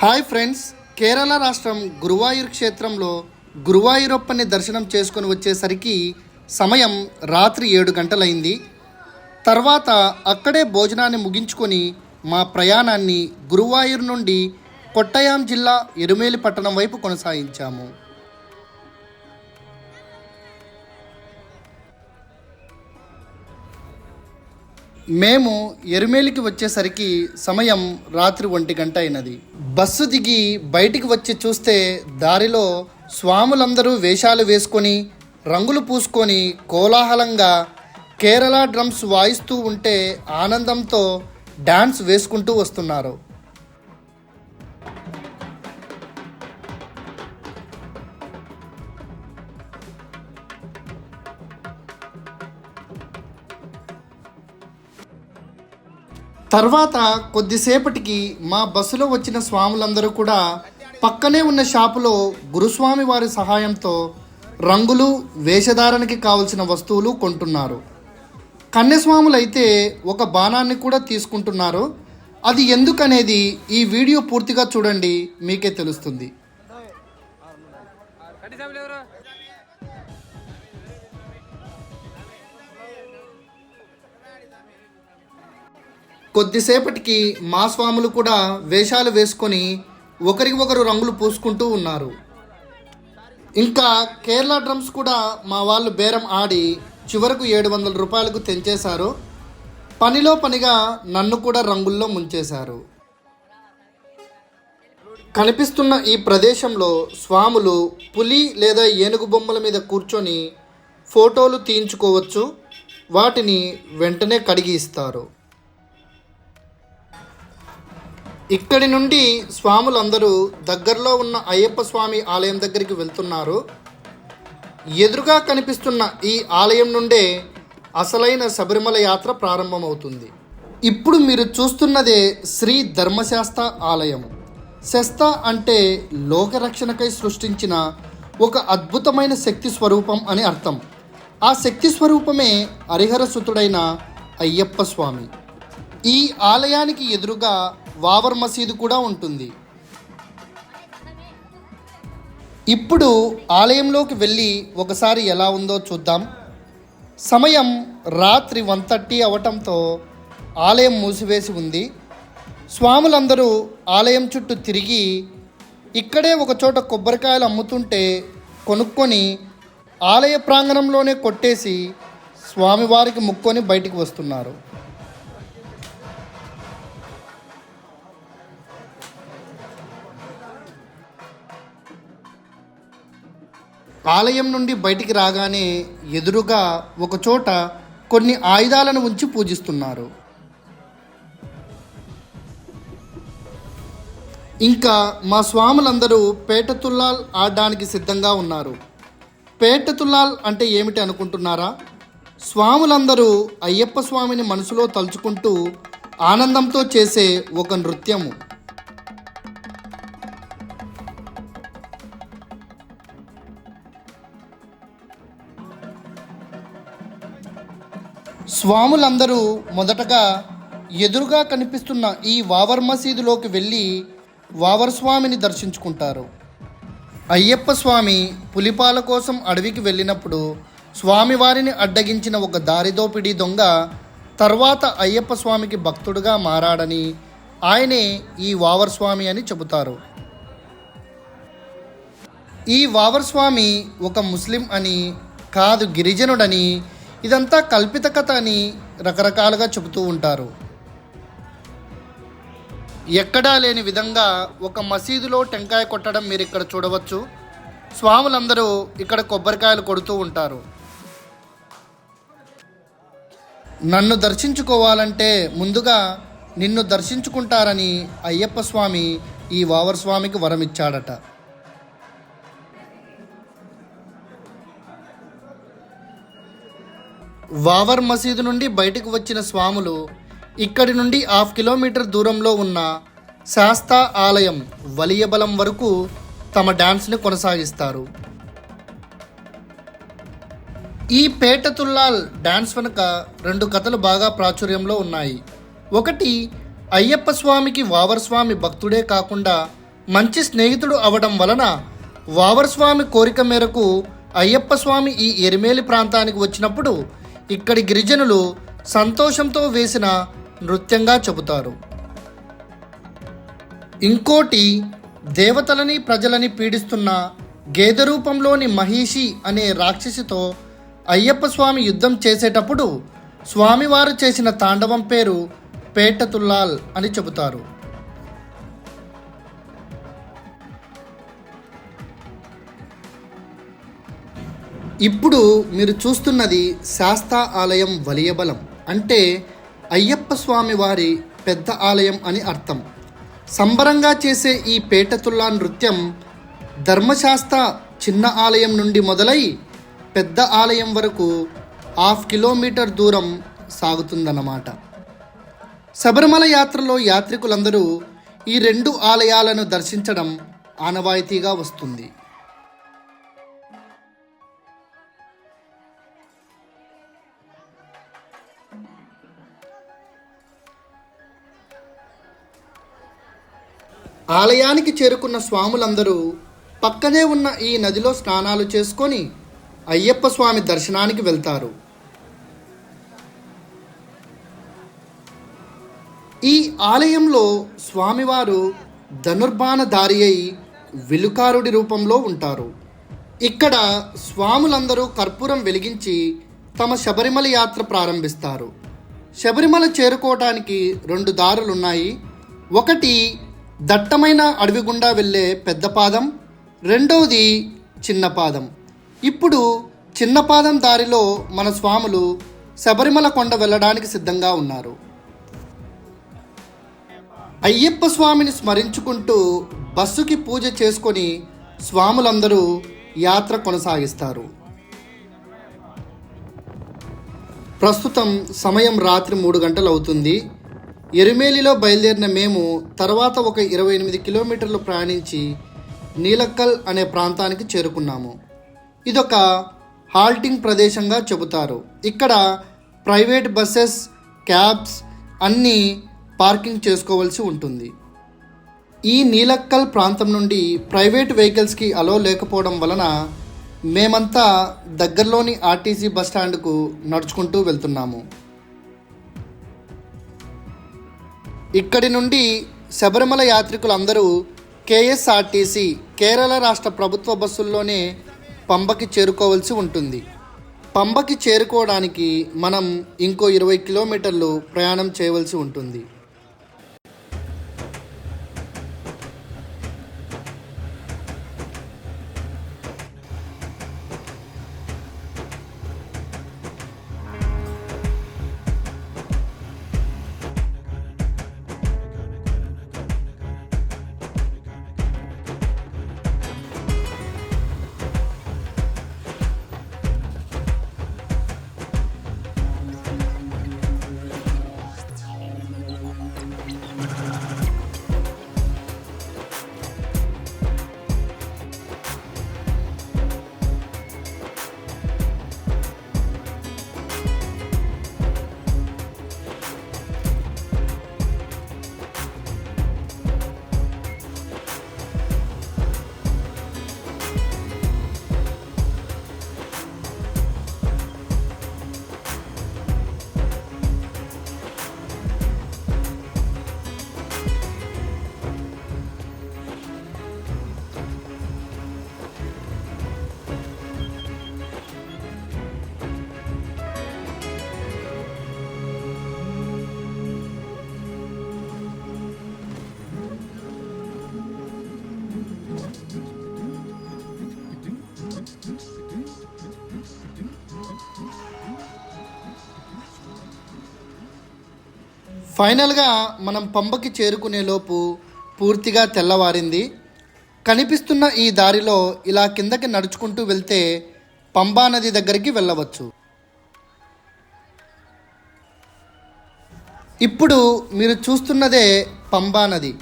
Hi friends Kerala రాష్ట్రం గురువాయూర్ క్షేత్రంలో గురువాయూరప్పని దర్శనం చేసుకొని వచ్చేసరికి సమయం రాత్రి ఏడు గంటలైంది. తర్వాత అక్కడే భోజనాన్ని ముగించుకొని మా ప్రయాణాన్ని గురువాయూర్ నుండి కొట్టయాం జిల్లా ఎరుమేలి పట్టణం వైపు కొనసాగించాము. మేము ఎరుమేలికి వచ్చేసరికి సమయం రాత్రి ఒంటి గంట అయినది. బస్సు దిగి బయటికి వచ్చి చూస్తే దారిలో స్వాములందరూ వేషాలు వేసుకొని రంగులు పూసుకొని కోలాహలంగా కేరళ డ్రమ్స్ వాయిస్తూ ఉంటే ఆనందంతో డ్యాన్స్ వేసుకుంటూ వస్తున్నారు. తర్వాత కొద్దిసేపటికి మా బస్సులో వచ్చిన స్వాములందరూ కూడా పక్కనే ఉన్న షాపులో గురుస్వామి వారి సహాయంతో రంగులు వేషధారణకి కావలసిన వస్తువులు కొంటున్నారు. కన్యస్వాములైతే ఒక బాణాన్ని కూడా తీసుకుంటున్నారు. అది ఎందుకనేది ఈ వీడియో పూర్తిగా చూడండి మీకే తెలుస్తుంది. కొద్దిసేపటికి మా స్వాములు కూడా వేషాలు వేసుకొని ఒకరికి ఒకరు రంగులు పూసుకుంటూ ఉన్నారు. ఇంకా కేరళ డ్రమ్స్ కూడా మా వాళ్ళు బేరం ఆడి చివరకు ఏడు వందల రూపాయలకు తెంచేశారు. పనిలో పనిగా నన్ను కూడా రంగుల్లో ముంచేశారు. కనిపిస్తున్న ఈ ప్రదేశంలో స్వాములు పులి లేదా ఏనుగు బొమ్మల మీద కూర్చొని ఫోటోలు తీయించుకోవచ్చు. వాటిని వెంటనే కడిగి ఇస్తారు. ఇక్కడి నుండి స్వాములందరూ దగ్గరలో ఉన్న అయ్యప్ప స్వామి ఆలయం దగ్గరికి వెళ్తున్నారు. ఎదురుగా కనిపిస్తున్న ఈ ఆలయం నుండే అసలైన శబరిమల యాత్ర ప్రారంభమవుతుంది. ఇప్పుడు మీరు చూస్తున్నదే శ్రీ ధర్మశాస్త ఆలయం. శస్త అంటే లోకరక్షణకై సృష్టించిన ఒక అద్భుతమైన శక్తి స్వరూపం అని అర్థం. ఆ శక్తి స్వరూపమే హరిహర సుతుడైన అయ్యప్ప స్వామి. ఈ ఆలయానికి ఎదురుగా వావర్ మసీదు కూడా ఉంటుంది. ఇప్పుడు ఆలయంలోకి వెళ్ళి ఒకసారి ఎలా ఉందో చూద్దాం. సమయం రాత్రి వన్ థర్టీ అవటంతో ఆలయం మూసివేసి ఉంది. స్వాములందరూ ఆలయం చుట్టూ తిరిగి ఇక్కడే ఒక చోట కొబ్బరికాయలు అమ్ముతుంటే కొనుక్కొని ఆలయ ప్రాంగణంలోనే కొట్టేసి స్వామివారికి ముక్కొని బయటికి వస్తున్నారు. ఆలయం నుండి బయటికి రాగానే ఎదురుగా ఒకచోట కొన్ని ఆయుధాలను ఉంచి పూజిస్తున్నారు. ఇంకా మా స్వాములందరూ పేట తుల్లాల్ ఆడడానికి సిద్ధంగా ఉన్నారు. పేట తుల్లాల్ అంటే ఏమిటి అనుకుంటున్నారా? స్వాములందరూ అయ్యప్ప స్వామిని మనసులో తలుచుకుంటూ ఆనందంతో చేసే ఒక నృత్యము. స్వాములందరూ మొదటగా ఎదురుగా కనిపిస్తున్న ఈ వావర్ మసీదులోకి వెళ్ళి వావర్ స్వామిని దర్శించుకుంటారు. అయ్యప్ప స్వామి పులిపాల కోసం అడవికి వెళ్ళినప్పుడు స్వామివారిని అడ్డగించిన ఒక దారిదోపిడీ దొంగ తర్వాత అయ్యప్ప స్వామికి భక్తుడుగా మారాడని ఆయనే ఈ వావర్ స్వామి అని చెబుతారు. ఈ వావర్ స్వామి ఒక ముస్లిం అని కాదు గిరిజనుడని ఇదంతా కల్పిత కథ అని రకరకాలుగా చెబుతూ ఉంటారు. ఎక్కడా లేని విధంగా ఒక మసీదులో టెంకాయ కొట్టడం మీరు ఇక్కడ చూడవచ్చు. స్వాములందరూ ఇక్కడ కొబ్బరికాయలు కొడుతూ ఉంటారు. నన్ను దర్శించుకోవాలంటే ముందుగా నిన్ను దర్శించుకుంటారని అయ్యప్ప స్వామి ఈ వావర్ స్వామికి వరమిచ్చాడట. వావర్ మసీదు నుండి బయటకు వచ్చిన స్వాములు ఇక్కడి నుండి హాఫ్ కిలోమీటర్ దూరంలో ఉన్న శాస్తా ఆలయం వలియబలం వరకు తమ డాన్స్ని కొనసాగిస్తారు. ఈ పేటతుల్లాల్ డ్యాన్స్ డాన్స్ వెనుక రెండు కథలు బాగా ప్రాచుర్యంలో ఉన్నాయి. ఒకటి అయ్యప్ప స్వామికి వావర్ స్వామి భక్తుడే కాకుండా మంచి స్నేహితుడు అవడం వలన వావర్ స్వామి కోరిక మేరకు అయ్యప్ప స్వామి ఈ ఎరిమేలి ప్రాంతానికి వచ్చినప్పుడు ఇక్కడి గిరిజనులు సంతోషంతో వేసిన నృత్యంగా చెబుతారు. ఇంకోటి దేవతలని ప్రజలని పీడిస్తున్న గేదె రూపంలోని మహిషి అనే రాక్షసితో అయ్యప్ప స్వామి యుద్ధం చేసేటప్పుడు స్వామివారు చేసిన తాండవం పేరు పేటతుల్లాల్ అని చెబుతారు. ఇప్పుడు మీరు చూస్తున్నది శాస్తా ఆలయం వలియబలం. అంటే అయ్యప్ప స్వామి వారి పెద్ద ఆలయం అని అర్థం. సంబరంగా చేసే ఈ పేటతుల్లా నృత్యం ధర్మశాస్త్ర చిన్న ఆలయం నుండి మొదలై పెద్ద ఆలయం వరకు హాఫ్ కిలోమీటర్ దూరం సాగుతుందన్నమాట. శబరిమల యాత్రలో యాత్రికులందరూ ఈ రెండు ఆలయాలను దర్శించడం ఆనవాయితీగా వస్తుంది. ఆలయానికి చేరుకున్న స్వాములందరూ పక్కనే ఉన్న ఈ నదిలో స్నానాలు చేసుకొని అయ్యప్ప స్వామి దర్శనానికి వెళ్తారు. ఈ ఆలయంలో స్వామివారు ధనుర్బాణధారి అయి విలుకారుడి రూపంలో ఉంటారు. ఇక్కడ స్వాములందరూ కర్పూరం వెలిగించి తమ శబరిమల యాత్ర ప్రారంభిస్తారు. శబరిమల చేరుకోవటానికి రెండు దారులున్నాయి. ఒకటి దట్టమైన అడవి గుండా వెళ్ళే పెద్ద పాదం రెండవది చిన్న పాదం. ఇప్పుడు చిన్న పాదం దారిలో మన స్వాములు శబరిమల కొండ వెళ్ళడానికి సిద్ధంగా ఉన్నారు. అయ్యప్ప స్వామిని స్మరించుకుంటూ బస్సుకి పూజ చేసుకొని స్వాములందరూ యాత్ర కొనసాగిస్తారు. ప్రస్తుతం సమయం రాత్రి మూడు గంటలు అవుతుంది ఎరుమేలిలో బయలుదేరిన మేము తర్వాత ఒక ఇరవై ఎనిమిది కిలోమీటర్లు ప్రయాణించి నీలక్కల్ అనే ప్రాంతానికి చేరుకున్నాము. ఇదొక హాల్టింగ్ ప్రదేశంగా చెబుతారు. ఇక్కడ ప్రైవేట్ బస్సెస్ క్యాబ్స్ అన్నీ పార్కింగ్ చేసుకోవాల్సి ఉంటుంది. ఈ నీలక్కల్ ప్రాంతం నుండి ప్రైవేట్ వెహికల్స్కి అలో లేకపోవడం వలన మేమంతా దగ్గరలోని ఆర్టీసీ బస్ స్టాండ్కు నడుచుకుంటూ వెళ్తున్నాము. ఇక్కడి నుండి శబరిమల యాత్రికులందరూ కేఎస్ఆర్టీసీ కేరళ రాష్ట్ర ప్రభుత్వ బస్సుల్లోనే పంబకి చేరుకోవాల్సి ఉంటుంది. పంబకి చేరుకోవడానికి మనం ఇంకో ఇరవై కిలోమీటర్లు ప్రయాణం చేయవలసి ఉంటుంది. ఫైనల్గా మనం పంబకి చేరుకునేలోపు పూర్తిగా తెల్లవారింది. కనిపిస్తున్న ఈ దారిలో ఇలా కిందకి నడుచుకుంటూ వెళ్తే పంబా నది దగ్గరికి వెళ్ళవచ్చు. ఇప్పుడు మీరు చూస్తున్నదే పంబా నది.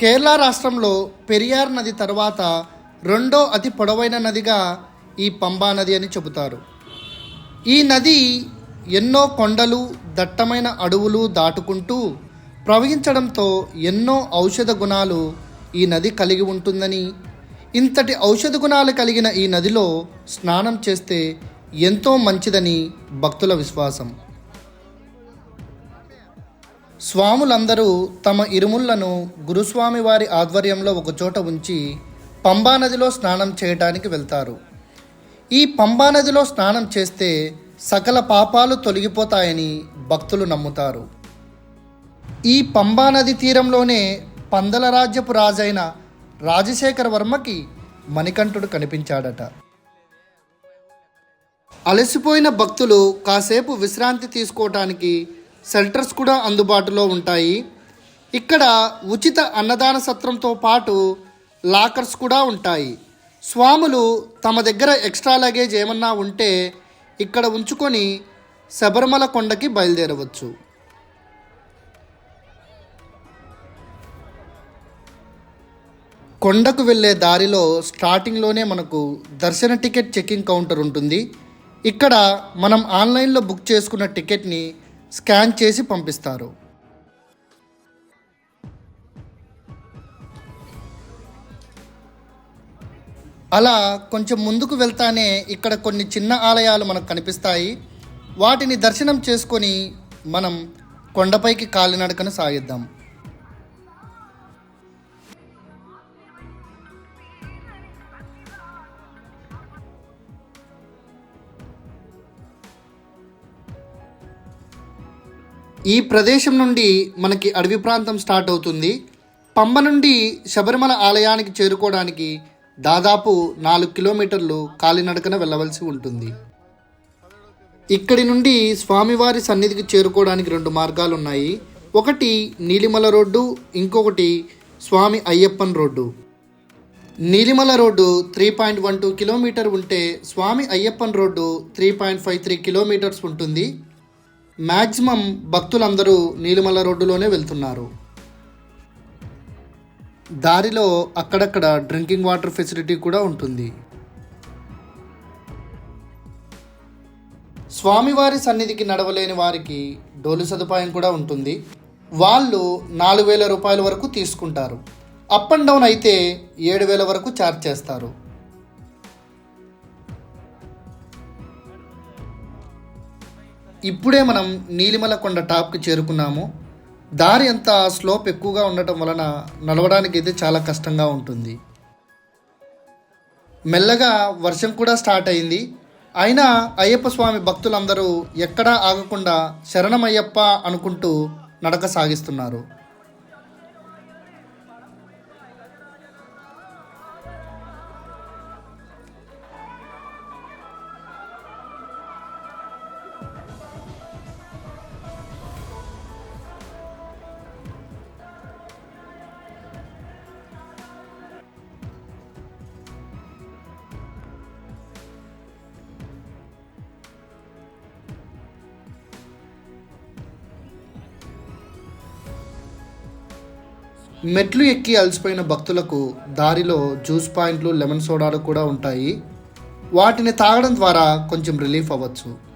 కేరళ రాష్ట్రంలో పెరియార్ నది తర్వాత రెండో అతి పొడవైన నదిగా ఈ పంబా నది అని చెబుతారు. ఈ నది ఎన్నో కొండలు దట్టమైన అడవులు దాటుకుంటూ ప్రవహించడంతో ఎన్నో ఔషధ గుణాలు ఈ నది కలిగి ఉంటుందని ఇంతటి ఔషధ గుణాలు కలిగిన ఈ నదిలో స్నానం చేస్తే ఎంతో మంచిదని భక్తుల విశ్వాసం. స్వాములందరూ తమ ఇరుములను గురుస్వామి వారి ఆధ్వర్యంలో ఒకచోట ఉంచి పంబా నదిలో స్నానం చేయటానికి వెళ్తారు. ఈ పంబా నదిలో స్నానం చేస్తే సకల పాపాలు తొలగిపోతాయని భక్తులు నమ్ముతారు. ఈ పంబా నది తీరంలోనే పందల రాజ్యపు రాజైన రాజశేఖర వర్మకి మణికంఠుడు కనిపించాడట. అలసిపోయిన భక్తులు కాసేపు విశ్రాంతి తీసుకోవటానికి షెల్టర్స్ కూడా అందుబాటులో ఉంటాయి. ఇక్కడ ఉచిత అన్నదాన సత్రంతో పాటు లాకర్స్ కూడా ఉంటాయి. స్వాములు తమ దగ్గర ఎక్స్ట్రా లగేజ్ ఏమన్నా ఉంటే ఇక్కడ ఉంచుకొని శబరిమల కొండకి బయలుదేరవచ్చు. కొండకు వెళ్ళే దారిలో స్టార్టింగ్లోనే మనకు దర్శన టికెట్ చెకింగ్ కౌంటర్ ఉంటుంది. ఇక్కడ మనం ఆన్లైన్లో బుక్ చేసుకున్న టికెట్ని స్కాన్ చేసి పంపిస్తారు. అలా కొంచెం ముందుకు వెళ్తానే ఇక్కడ కొన్ని చిన్న ఆలయాలు మనకు కనిపిస్తాయి. వాటిని దర్శనం చేసుకొని మనం కొండపైకి కాలినడకను సాగిద్దాం. ఈ ప్రదేశం నుండి మనకి అడవి ప్రాంతం స్టార్ట్ అవుతుంది. పంబ నుండి శబరిమల ఆలయానికి చేరుకోవడానికి దాదాపు నాలుగు కిలోమీటర్లు కాలినడకన వెళ్ళవలసి ఉంటుంది. ఇక్కడి నుండి స్వామివారి సన్నిధికి చేరుకోవడానికి రెండు మార్గాలు ఉన్నాయి ఒకటి నీలిమల రోడ్డు ఇంకొకటి Swami Ayyappan road. Neelimala road three point one two kilometer ఉంటే Swami Ayyappan road three point five three kilometers ఉంటుంది. మ్యాక్సిమం భక్తులందరూ నీలిమల రోడ్డులోనే వెళ్తున్నారు. దారిలో అక్కడక్కడ డ్రింకింగ్ వాటర్ ఫెసిలిటీ కూడా ఉంటుంది. స్వామివారి సన్నిధికి నడవలేని వారికి డోలు సదుపాయం కూడా ఉంటుంది. వాళ్ళు నాలుగు వేల రూపాయల వరకు తీసుకుంటారు. అప్ అండ్ డౌన్ అయితే ఏడు వేల వరకు ఛార్జ్ చేస్తారు. ఇప్పుడే మనం నీలిమల కొండ టాప్కి చేరుకున్నాము. దారి అంత స్లోప్ ఎక్కువగా ఉండటం వలన నడవడానికి అయితే చాలా కష్టంగా ఉంటుంది. మెల్లగా వర్షం కూడా స్టార్ట్ అయింది. అయినా అయ్యప్ప స్వామి భక్తులందరూ ఎక్కడా ఆగకుండా శరణమయ్యప్ప అనుకుంటూ నడక సాగిస్తున్నారు. మెట్లు ఎక్కి అలసిపోయిన భక్తులకు దారిలో జ్యూస్ పాయింట్లు లెమన్ సోడాలు కూడా ఉంటాయి. వాటిని తాగడం ద్వారా కొంచెం రిలీఫ్ అవ్వచ్చు.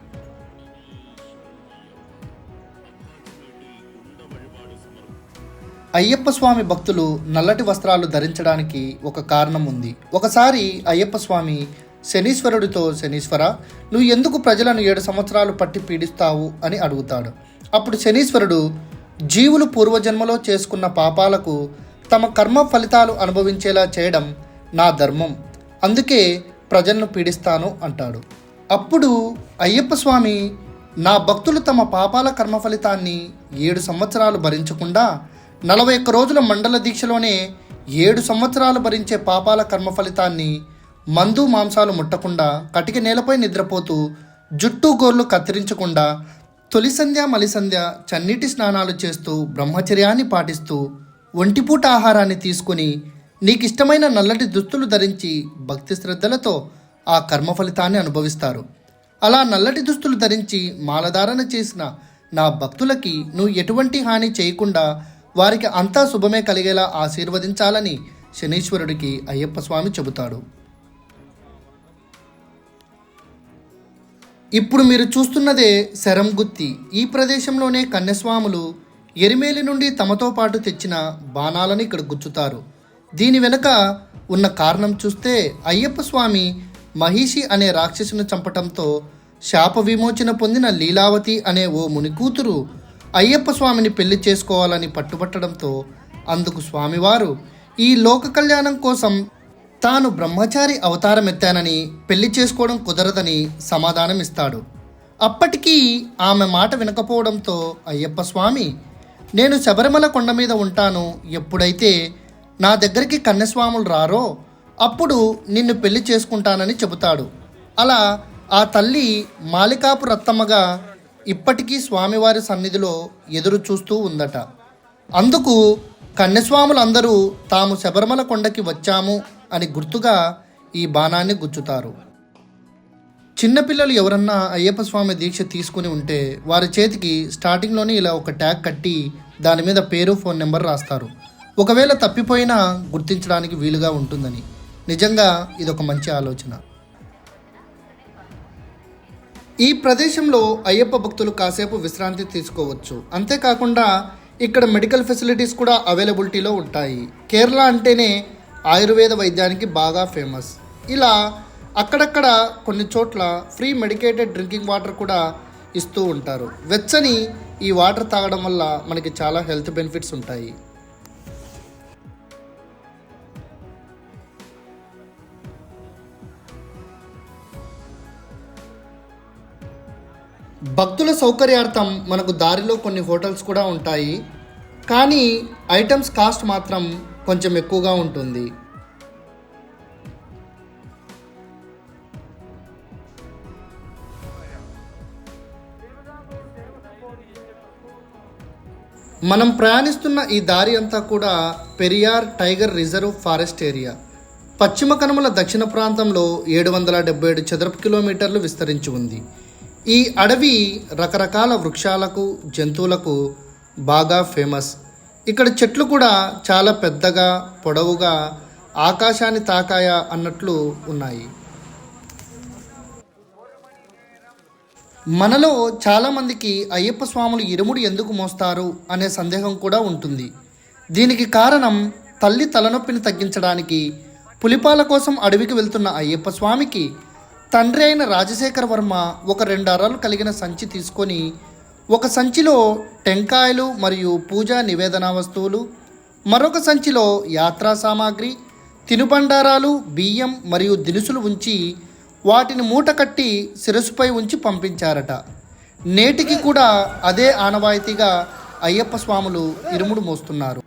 అయ్యప్ప స్వామి భక్తులు నల్లటి వస్త్రాలు ధరించడానికి ఒక కారణం ఉంది. ఒకసారి అయ్యప్ప స్వామి శనీశ్వరుడితో శనీశ్వర నువ్వు ఎందుకు ప్రజలను ఏడు సంవత్సరాలు పట్టి పీడిస్తావు? అని అడుగుతాడు. అప్పుడు శనీశ్వరుడు జీవులు పూర్వజన్మలో చేసుకున్న పాపాలకు తమ కర్మ ఫలితాలు అనుభవించేలా చేయడం నా ధర్మం. అందుకే ప్రజలను పీడిస్తాను అంటాడు. అప్పుడు అయ్యప్ప స్వామి నా భక్తులు తమ పాపాల కర్మ ఫలితాన్ని ఏడు సంవత్సరాలు భరించకుండా నలభై ఒక్క రోజుల మండల దీక్షలోనే ఏడు సంవత్సరాలు భరించే పాపాల కర్మ ఫలితాన్ని మందు మాంసాలు ముట్టకుండా కటిక నేలపై నిద్రపోతూ జుట్టు గోర్లు కత్తిరించకుండా తొలి సంధ్య మలిసంధ్య చన్నీటి స్నానాలు చేస్తూ బ్రహ్మచర్యాన్ని పాటిస్తూ ఒంటిపూట ఆహారాన్ని తీసుకుని నీకు ఇష్టమైన నల్లటి దుస్తులు ధరించి భక్తి శ్రద్ధలతో ఆ కర్మ ఫలితాన్ని అనుభవిస్తారు. అలా నల్లటి దుస్తులు ధరించి మాలధారణ చేసిన నా భక్తులకి నువ్వు ఎటువంటి హాని చేయకుండా వారికి అంతా శుభమే కలిగేలా ఆశీర్వదించాలని శనీశ్వరుడికి అయ్యప్ప స్వామి చెబుతాడు. ఇప్పుడు మీరు చూస్తున్నదే శరంగుత్తి. ఈ ప్రదేశంలోనే కన్యస్వాములు ఎరిమేలి నుండి తమతో పాటు తెచ్చిన బాణాలను ఇక్కడ గుచ్చుతారు. దీని వెనుక ఉన్న కారణం చూస్తే అయ్యప్ప స్వామి మహిషి అనే రాక్షసుని చంపటంతో శాప విమోచన పొందిన లీలావతి అనే ఓ ముని కూతురు అయ్యప్ప స్వామిని పెళ్ళి చేసుకోవాలని పట్టుబట్టడంతో అందుకు స్వామివారు ఈ లోక కళ్యాణం కోసం తాను బ్రహ్మచారి అవతారం ఎత్తానని పెళ్ళి చేసుకోవడం కుదరదని సమాధానం ఇస్తాడు అప్పటికీ ఆమె మాట వినకపోవడంతో అయ్యప్ప స్వామి నేను శబరిమల కొండ మీద ఉంటాను. ఎప్పుడైతే నా దగ్గరికి కన్యస్వాములు రారో అప్పుడు నిన్ను పెళ్ళి చేసుకుంటానని చెబుతాడు. అలా ఆ తల్లి మాలికాపు రత్తమ్మగా ఇప్పటికీ స్వామివారి సన్నిధిలో ఎదురు చూస్తూ ఉందట. అందుకు కన్యస్వాములందరూ తాము శబరిమల కొండకి వచ్చాము అని గుర్తుగా ఈ బాణాన్ని గుచ్చుతారు. చిన్నపిల్లలు ఎవరన్నా అయ్యప్ప స్వామి దీక్ష తీసుకుని ఉంటే వారి చేతికి స్టార్టింగ్లోనే ఇలా ఒక ట్యాగ్ కట్టి దాని మీద పేరు ఫోన్ నెంబర్ రాస్తారు. ఒకవేళ తప్పిపోయినా గుర్తించడానికి వీలుగా ఉంటుందని. నిజంగా ఇదొక మంచి ఆలోచన. ఈ ప్రదేశంలో అయ్యప్ప భక్తులు కాసేపు విశ్రాంతి తీసుకోవచ్చు. అంతేకాకుండా ఇక్కడ మెడికల్ ఫెసిలిటీస్ కూడా అవైలబిలిటీలో ఉంటాయి. కేరళ అంటేనే ఆయుర్వేద వైద్యానికి బాగా ఫేమస్. ఇలా అక్కడక్కడ కొన్ని చోట్ల ఫ్రీ మెడికేటెడ్ డ్రింకింగ్ వాటర్ కూడా ఇస్తూ ఉంటారు. వెచ్చని ఈ వాటర్ తాగడం వల్ల మనకి చాలా హెల్త్ బెనిఫిట్స్ ఉంటాయి. భక్తుల సౌకర్యార్థం మనకు దారిలో కొన్ని హోటల్స్ కూడా ఉంటాయి. కానీ ఐటమ్స్ కాస్ట్ మాత్రం కొంచెం ఎక్కువగా ఉంటుంది. మనం ప్రయాణిస్తున్న ఈ దారి అంతా కూడా Periyar tiger reserve forest area. పశ్చిమ కనుమల దక్షిణ ప్రాంతంలో ఏడు వందల డెబ్బై ఏడు చదరపు కిలోమీటర్లు విస్తరించి ఉంది. ఈ అడవి రకరకాల వృక్షాలకు జంతువులకు బాగా ఫేమస్. ఇక్కడ చెట్లు కూడా చాలా పెద్దగా పొడవుగా ఆకాశాన్ని తాకాయ అన్నట్లు ఉన్నాయి. మనలో చాలామందికి అయ్యప్ప స్వాములు ఇరుముడు ఎందుకు మోస్తారు అనే సందేహం కూడా ఉంటుంది. దీనికి కారణం తల్లి తలనొప్పిని తగ్గించడానికి పులిపాల కోసం అడవికి వెళ్తున్న అయ్యప్ప స్వామికి తండ్రి అయిన రాజశేఖర వర్మ ఒక రెండు అరలు కలిగిన సంచి తీసుకొని ఒక సంచిలో టెంకాయలు మరియు పూజా నివేదన వస్తువులు మరొక సంచిలో యాత్రా సామాగ్రి తినుబండారాలు బియ్యం మరియు దినుసులు ఉంచి వాటిని మూట కట్టి శిరస్సుపై ఉంచి పంపించారట. నేటికి కూడా అదే ఆనవాయితీగా అయ్యప్ప స్వాములు ఇరుముడు మోస్తున్నారు.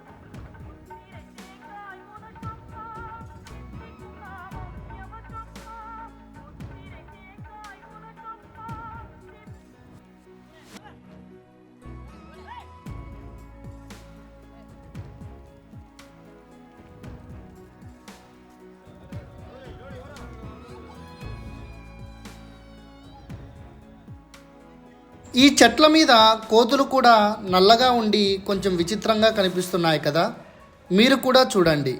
ఈ చెట్ల మీద కోతులు కూడా నల్లగా ఉండి కొంచెం విచిత్రంగా కనిపిస్తున్నాయి కదా? మీరు కూడా చూడండి.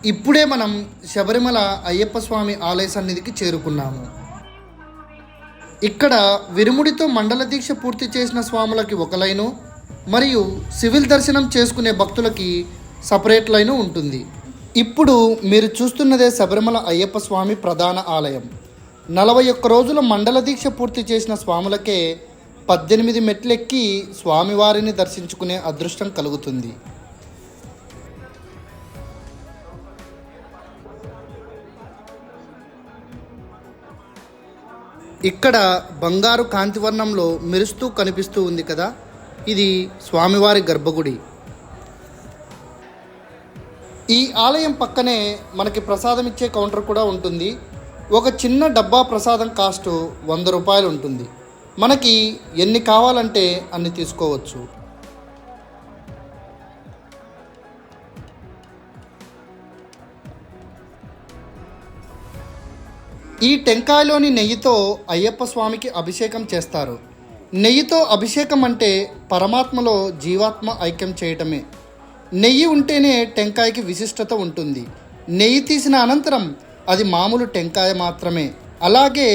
ఇప్పుడే మనం శబరిమల అయ్యప్ప స్వామి ఆలయ సన్నిధికి చేరుకున్నాము. ఇక్కడ విరుముడితో మండల దీక్ష పూర్తి చేసిన స్వాములకి ఒక లైను మరియు సివిల్ దర్శనం చేసుకునే భక్తులకి సపరేట్ లైన్ ఉంటుంది. ఇప్పుడు మీరు చూస్తున్నదే శబరిమల అయ్యప్ప స్వామి ప్రధాన ఆలయం. నలభై ఒక్క రోజుల మండల దీక్ష పూర్తి చేసిన స్వాములకే పద్దెనిమిది మెట్లెక్కి స్వామివారిని దర్శించుకునే అదృష్టం కలుగుతుంది. ఇక్కడ బంగారు కాంతివర్ణంలో మెరుస్తూ కనిపిస్తూ ఉంది కదా? ఇది స్వామివారి గర్భగుడి. ఈ ఆలయం పక్కనే మనకి ప్రసాదం ఇచ్చే కౌంటర్ కూడా ఉంటుంది. ఒక చిన్న డబ్బా ప్రసాదం కాస్ట్ వంద రూపాయలు ఉంటుంది. మనకి ఎన్ని కావాలంటే అన్ని తీసుకోవచ్చు. ఈ టెంకాయలోని నెయ్యితో అయ్యప్ప స్వామికి అభిషేకం చేస్తారు. నెయ్యితో అభిషేకం అంటే పరమాత్మలో జీవాత్మ ఐక్యం చేయటమే. నెయ్యి ఉంటేనే టెంకాయకి విశిష్టత ఉంటుంది. నెయ్యి తీసిన అనంతరం అది మామూలు టెంకాయ మాత్రమే. అలాగే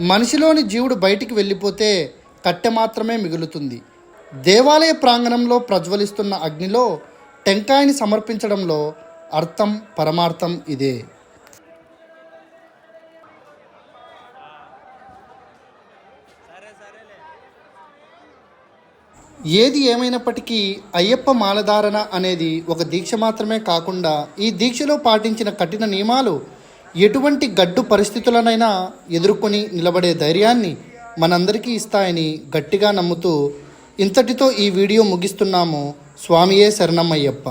మనిషిలోని జీవుడు బయటికి వెళ్ళిపోతే కట్టె మాత్రమే మిగులుతుంది. దేవాలయ ప్రాంగణంలో ప్రజ్వలిస్తున్న అగ్నిలో టెంకాయని సమర్పించడంలో అర్థం పరమార్థం ఇదే. ఏది ఏమైనప్పటికీ అయ్యప్ప మాలధారణ అనేది ఒక దీక్ష మాత్రమే కాకుండా ఈ దీక్షలో పాటించిన కఠిన నియమాలు ఎటువంటి గడ్డు పరిస్థితులనైనా ఎదుర్కొని నిలబడే ధైర్యాన్ని మనందరికీ ఇస్తాయని గట్టిగా నమ్ముతూ ఇంతటితో ఈ వీడియో ముగిస్తున్నాము. స్వామియే శరణమయ్యప్ప